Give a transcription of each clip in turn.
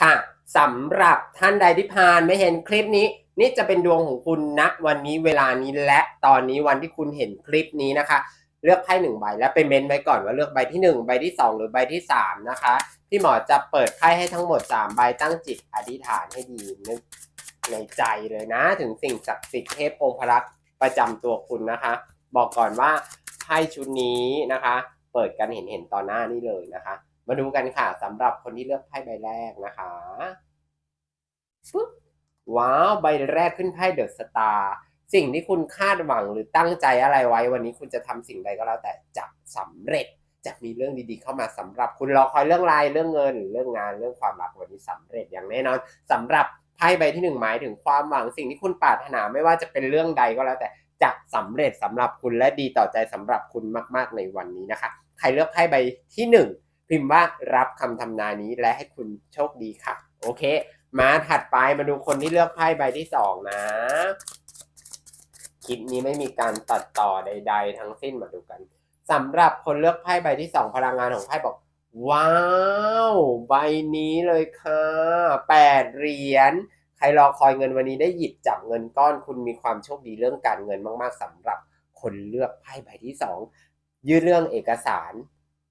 ค่ะสำหรับท่านใดที่ผ่านไม่เห็นคลิปนี้ นี่จะเป็นดวงของคุณณวันนี้เวลานี้และตอนนี้วันที่คุณเห็นคลิปนี้นะคะ เลือกไพ่หนึ่งใบแล้วไปเม้นไว้ก่อนว่าเลือกใบที่หนึ่งใบที่สองหรือใบที่สามนะคะพี่หมอจะเปิดไพ่ให้ทั้งหมดสามใบตั้งจิตอธิษฐานให้ดีนึกในใจเลยนะ ถึงสิ่งศักดิ์สิทธิ์เทพองค์พระประจำตัวคุณนะคะ บอกก่อนว่าไพ่ชุดนี้นะคะ เปิดกันเห็นเห็นๆต่อหน้านี่เลยนะคะ มาดูกันค่ะสำหรับคนที่เลือกไพ่ใบแรกนะคะปึ๊บว้าวใบแรกขึ้นไพ่เดอะสตาร์สิ่งที่คุณคาดหวังหรือตั้งใจอะไรไว้ วันนี้คุณจะทำสิ่งใดก็แล้วแต่จะสำเร็จจะมีเรื่องดีๆเข้ามาสำหรับคุณรอคอยเรื่องรายเรื่องเงินหรือเรื่องงานเรื่องความรักวันนี้สำเร็จอย่างแน่นอนสำหรับไพ่ใบที่หนึ่งหมายถึงความหวังสิ่งที่คุณปรารถนาไม่ว่าจะเป็นเรื่องใดก็แล้วแต่จะสำเร็จสำหรับคุณและดีต่อใจสำหรับคุณมาก ๆในวันนี้นะคะ ใครเลือกไพ่ใบที่หนึ่ง พิมพ์ว่ารับคำทำนายนี้และให้คุณโชคดีค่ะ โอเค มาถัดไปมาดูคนที่เลือกไพ่ใบที่สองนะ คลิปนี้ไม่มีการตัดต่อใด ๆ ทั้งสิ้นมาดูกันสำหรับคนเลือกไพ่ใบที่สองพลังงานของไพ่บอก ว้าว ใบนี้เลยค่ะแปดเหรียญใครรอคอยเงินวันนี้ได้หยิบจับเงินก้อนคุณมีความโชคดีเรื่องการเงินมาก ๆสำหรับคนเลือกไพ่ใบที่สองยื่นเรื่องเอกสาร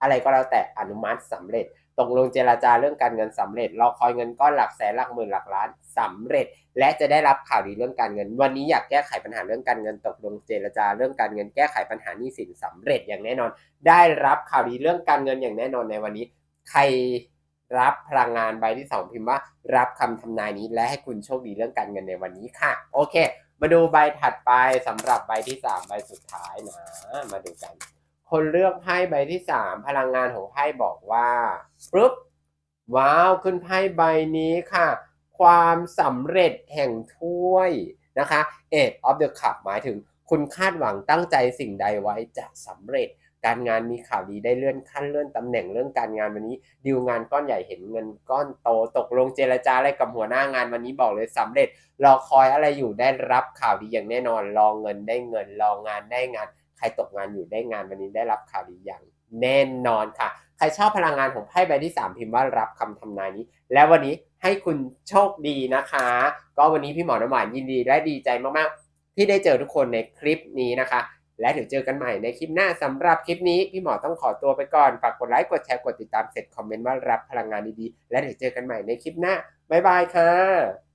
อะไรก็แล้วแต่อนุมัติสำเร็จ ตกลงเจราจาเรื่องการเงินสำเร็จรอคอยเงินก้อนหลักแสนหลักหมื่นหลักล้านสำเร็จ และจะได้รับข่าวดีเรื่องการเงิน วันนี้อยากแก้ไขปัญหาเรื่องการเงิน ตกลงเจรจาเรื่องการเงินแก้ไขปัญหานี้สินสำเร็จอย่างแน่นอน ได้รับข่าวดีเรื่องการเงินอย่างแน่นอนในวันนี้ ใครรับพลังงานใบที่สองพิมพ์ว่ารับคำทำนายนี้ และให้คุณโชคดีเรื่องการเงินในวันนี้ค่ะ โอเค มาดูใบถัดไปสำหรับใบที่สามใบสุดท้ายนะ มาดูกัน คนเลือกไพ่ใบที่สามพลังงานของไพ่บอกว่าปุ๊บว้าวขึ้นไพ่ใบนี้ค่ะ ความสำเร็จแห่งถ้วยนะคะ Eight of the Cup หมายถึงคุณคาดหวังตั้งใจสิ่งใดไว้จะสำเร็จการงานมีข่าวดีได้เลื่อนขั้นเลื่อนตำแหน่งเรื่องการงานวันนี้ดีลงานก้อนใหญ่เห็นเงินก้อนโตตกลงเจรจาอะไรกับหัวหน้างานวันนี้บอกเลยสำเร็จรอคอยอะไรอยู่ได้รับข่าวดีอย่างแน่นอนรอเงินได้เงินรองานได้งาน ใครตกงานอยู่ได้งานวันนี้ได้รับข่าวดีอย่างแน่นอนค่ะ ใครชอบพลังงานของไพ่ใบที่ 3 พิมพ์ว่ารับคำทำนายนี้ และวันนี้ให้คุณโชคดีนะคะ ก็วันนี้พี่หมอน้ำหวานยินดีและดีใจมากๆ ที่ได้เจอทุกคนในคลิปนี้นะคะ และเดี๋ยวเจอกันใหม่ในคลิปหน้าสำหรับคลิปนี้ พี่หมอต้องขอตัวไปก่อนฝากกดไลค์กดแชร์กดติดตามเสร็จคอมเมนต์ว่ารับพลังงานดีๆและเดี๋ยวเจอกันใหม่ในคลิปหน้าบ๊ายบายค่ะ